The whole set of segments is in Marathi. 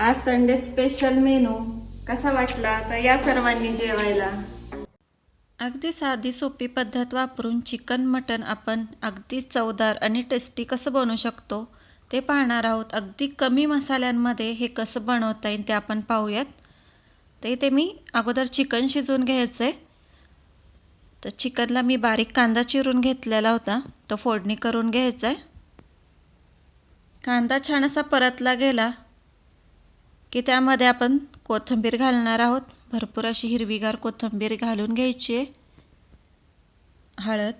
आज संडे स्पेशल मेनू कसा वाटला? तर या सर्वांनी जेवायला. अगदी साधी सोपी पद्धत वापरून चिकन मटन आपण अगदी चवदार आणि टेस्टी कसं बनवू शकतो ते पाहणार आहोत. अगदी कमी मसाल्यांमध्ये हे कसं बनवता येईल ते आपण पाहूयात. तर इथे मी अगोदर चिकन शिजवून घ्यायचं आहे तर चिकनला मी बारीक कांदा चिरून घेतलेला होता. तो फोडणी करून घ्यायचा आहे कांदा छान असा परतला गेला. की त्यामध्ये आपण कोथिंबीर घालणार आहोत. भरपूर अशी हिरवीगार कोथिंबीर घालून घ्यायची आहे. हळद.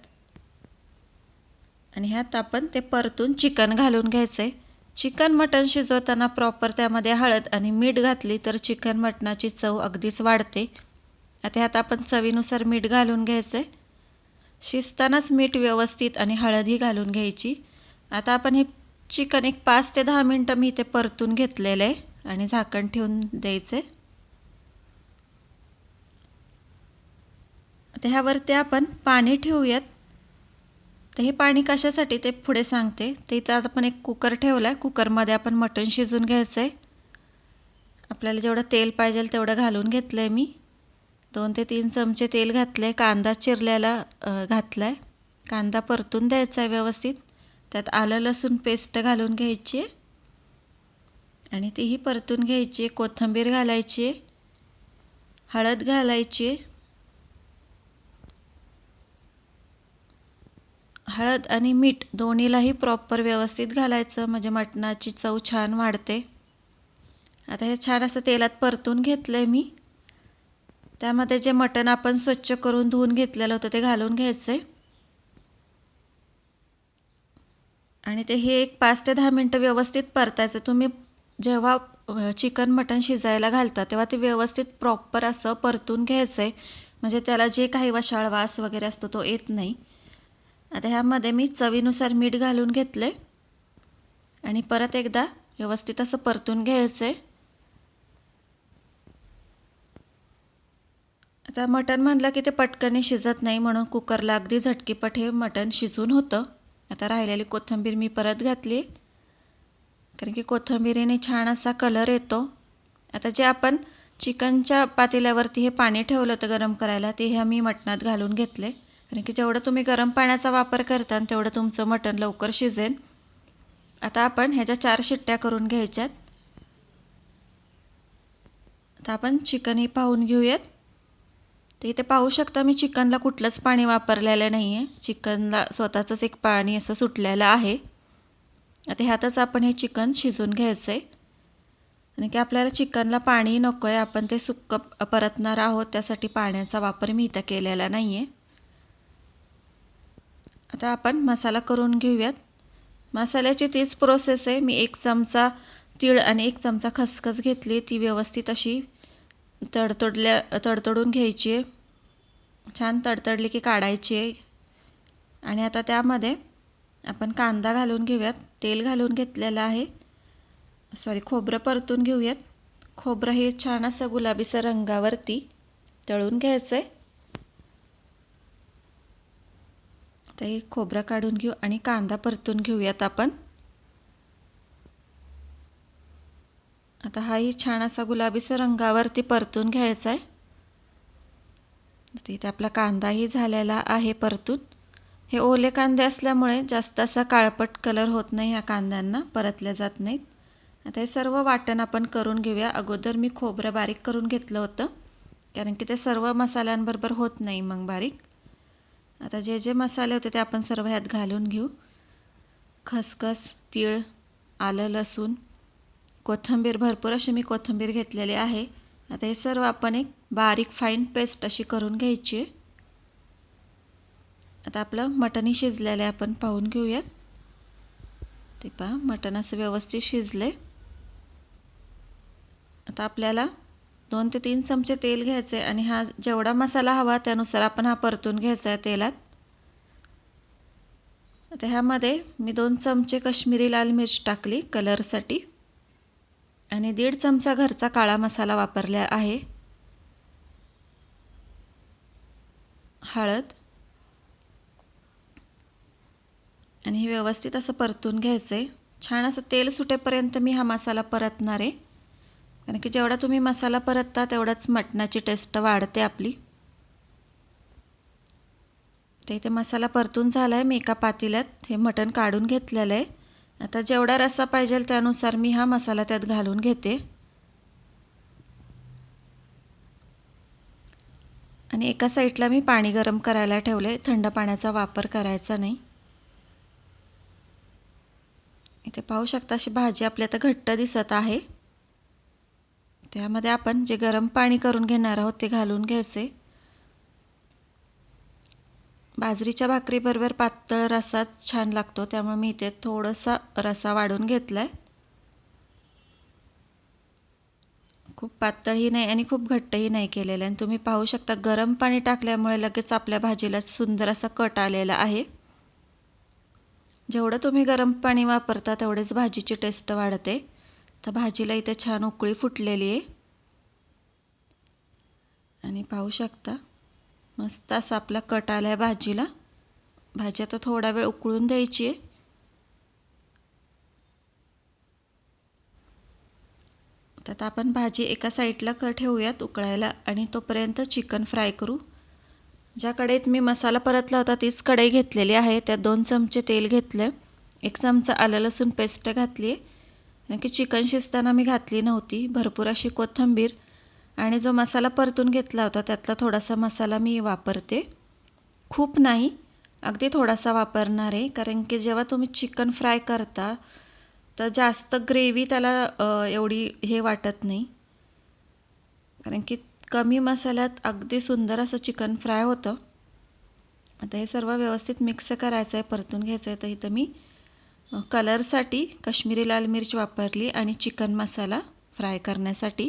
आणि ह्यात आपण ते परतून चिकन घालून घ्यायचं आहे चिकन मटण शिजवताना प्रॉपर त्यामध्ये हळद आणि मीठ घातली तर चिकन मटणाची चव अगदीच वाढते. आता ह्यात आपण चवीनुसार मीठ घालून घ्यायचं आहे शिजतानाच मीठ व्यवस्थित आणि हळदही घालून घ्यायची. आता आपण हे चिकन एक पाच ते दहा मिनटं मी ते परतून घेतलेलं आहे. आणि झाकण ठेवून द्यायचं. आहे ह्यावरती आपण पाणी ठेवूयात. तर हे पाणी कशासाठी ते पुढे सांगते. ते इथं आता आपण एक कुकर ठेवला आहे कुकरमध्ये आपण मटण शिजून घ्यायचं आहे आपल्याला जेवढं तेल पाहिजे तेवढं घालून घेतलं आहे मी. दोन ते तीन चमचे तेल घातले कांदा चिरल्याला घातला आहे कांदा परतून द्यायचा आहे व्यवस्थित. त्यात आलं लसूण पेस्ट घालून घ्यायची आहे आणि तीही परतून घ्यायची. आहे कोथिंबीर घालायची. आहे हळद घालायची. हळद आणि मीठ दोन्हीलाही प्रॉपर व्यवस्थित घालायचं. म्हणजे मटणाची चव छान वाढते. आता हे छान असं तेलात परतून घेतलं आहे मी. त्यामध्ये जे मटण आपण स्वच्छ करून धुवून घेतलेलं होतं ते घालून घ्यायचं आहे आणि ते हे एक पाच ते दहा मिनटं व्यवस्थित परतायचं. तुम्ही जेव्हा चिकन मटण शिजायला घालतात तेव्हा ते व्यवस्थित प्रॉपर असं परतून घ्यायचं आहे म्हणजे त्याला जे काही वशाळ वास वगैरे असतो तो येत नाही. आता ह्यामध्ये मी चवीनुसार मीठ घालून घेतले आणि परत एकदा व्यवस्थित असं परतून घ्यायचं आहे आता मटण म्हणलं की ते पटकने शिजत नाही म्हणून कुकरला अगदी झटकीपट हे मटण शिजून होतं. आता राहिलेली कोथिंबीर मी परत घातली कारण की कोथिंबीरीने छान असा कलर येतो. आता जे आपण चिकनच्या पातेल्यावरती हे पाणी ठेवलं होतं गरम करायला ते ह्या मी मटणात घालून घेतले. कारण की जेवढं तुम्ही गरम पाण्याचा वापर करता तेवढं तुमचं मटण लवकर शिजेल. आता आपण ह्याच्या चार शिट्ट्या करून घ्यायच्यात. आता आपण चिकनही पाहून घेऊयात. तर इथे पाहू शकता मी चिकनला कुठलंच पाणी वापरलेलं नाही आहे चिकनला स्वतःचंच एक पाणी असं सुटलेलं आहे. आता ह्यातच आपण हे चिकन शिजून घ्यायचं आहे आणि की आपल्याला चिकनला पाणी नको आहे आपण ते सुक्क परतणार आहोत त्यासाठी पाण्याचा वापर मी इथं केलेला नाही आहे आता आपण मसाला करून घेऊयात. मसाल्याची तीच प्रोसेस आहे. मी एक चमचा तीळ आणि एक चमचा खसखस घेतली. ती व्यवस्थित अशी तडतडल्या तडतडून घ्यायची आहे छान तडतडली की काढायची आहे आणि आता त्यामध्ये आपण कांदा घालून घेऊयात. तेल घालून घेतलेलं आहे. सॉरी खोबरं परतून घेऊयात. खोबरं हे छान असं गुलाबीसर रंगावरती तळून घ्यायचं आहे तर हे खोबरं काढून घेऊ आणि कांदा परतून घेऊयात आपण. आता हाही छान असा गुलाबीचा रंगावरती परतून घ्यायचा आहे इथे आपला कांदाही झालेला आहे परतून. हे ओले कांदे असल्यामुळे जास्त असा काळपट कलर होत नाही ह्या कांद्यांना परतल्या जात नाहीत. आता हे सर्व वाटण आपण करून घेऊया. अगोदर मी खोबरं बारीक करून घेतलं होतं कारण की ते सर्व मसाल्यांबरोबर होत नाही मग बारीक. आता जे जे मसाले होते ते आपण सर्व ह्यात घालून घेऊ. खसखस तीळ आलं लसूण कोथिंबीर भरपूर अशी मी कोथिंबीर घेतलेली आहे. आता हे सर्व आपण एक बारीक फाईन पेस्ट अशी करून घ्यायची आहे. आता आपलं मटणही शिजलेलं आहे आपण पाहून घेऊयात. ते पहा मटण असं व्यवस्थित शिजले आता आपल्याला दोन ते तीन चमचे तेल घ्यायचे आणि हा जेवढा मसाला हवा त्यानुसार आपण हा परतून घ्यायचा आहे तेलात. आता ह्यामध्ये मी दोन चमचे कश्मीरी लाल मिर्च टाकली कलरसाठी. आणि दीड चमचा घरचा काळा मसाला वापरला आहे. हळद आणि हे व्यवस्थित असं परतून घ्यायचं आहे छान असं तेल सुटेपर्यंत मी हा मसाला परतणार आहे. कारण की जेवढा तुम्ही मसाला परतता तेवढाच मटणाची टेस्ट वाढते आपली. तर इथे मसाला परतून झाला आहे मी एका पातेल्यात. हे मटण काढून घेतलेलं आहे. आता जेवढा रस्सा पाहिजे त्यानुसार मी हा मसाला त्यात घालून घेते. आणि एका साईडला मी पाणी गरम करायला ठेवले थंड पाण्याचा वापर करायचा नाही. इथे पाहू शकता अशी भाजी आपली आता घट्ट दिसत आहे. त्यामध्ये आपण जे गरम पाणी करून घेणार आहोत ते घालून घ्यायचे. बाजरीच्या भाकरीबरोबर पातळ रसा छान लागतो त्यामुळे मी इथे थोडासा रसा वाढून घेतला आहे खूप पातळही नाही आणि खूप घट्टही नाही केलेलं आहे. आणि तुम्ही पाहू शकता गरम पाणी टाकल्यामुळे लगेच आपल्या भाजीला सुंदर असा कट आलेला आहे. जेवढं तुम्ही गरम पाणी वापरता तेवढेच भाजीची टेस्ट वाढते. तर भाजीला इथे छान उकळी फुटलेली आहे. आणि पाहू शकता मस्त असा आपला कट आला आहे भाजीला. भाजी आता थोडा वेळ उकळून द्यायची आहे. तर आपण भाजी एका साईडला क ठेवूयात उकळायला आणि तोपर्यंत चिकन फ्राय करू. ज्या कढईत मी मसाला परतला होता तीच कढई घेतलेली आहे. त्यात दोन चमचे तेल घेतले एक चमचा आलं लसूण पेस्ट घातली. आहे कारण की चिकन शिजताना मी घातली नव्हती. भरपूर अशी कोथिंबीर आणि जो मसाला परतून घेतला होता त्यातला थोडासा मसाला मी वापरते. खूप नाही अगदी थोडासा वापरणार आहे. कारण की जेव्हा तुम्ही चिकन फ्राय करता तर जास्त ग्रेव्ही त्याला एवढी हे वाटत नाही. कारण की कमी मसाल्यात अगदी सुंदर असं चिकन फ्राय होतं. आता हे सर्व व्यवस्थित मिक्स करायचं आहे परतून घ्यायचं आहे तर इथं मी कलरसाठी काश्मीरी लाल मिरच वापरली आणि चिकन मसाला फ्राय करण्यासाठी.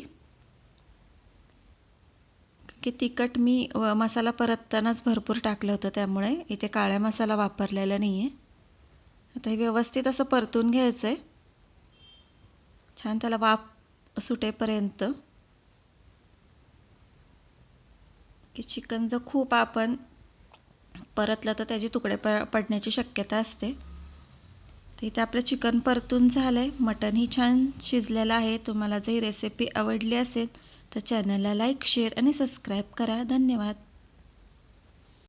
की तिखट मी मसाला परततानाच भरपूर टाकलं होतं त्यामुळे इथे काळ्या मसाला वापरलेला नाही आहे आता हे व्यवस्थित असं परतून घ्यायचं आहे छान त्याला वाफ सुटेपर्यंत. की चिकन जर खूप आपण परतलं तर त्याचे तुकडे प पडण्याची शक्यता असते. तर इथे आपलं चिकन परतून झालं आहे मटनही छान शिजलेलं आहे. तुम्हाला जर ही रेसिपी आवडली असेल तर चॅनलला लाईक शेअर आणि सबस्क्राईब करा. धन्यवाद.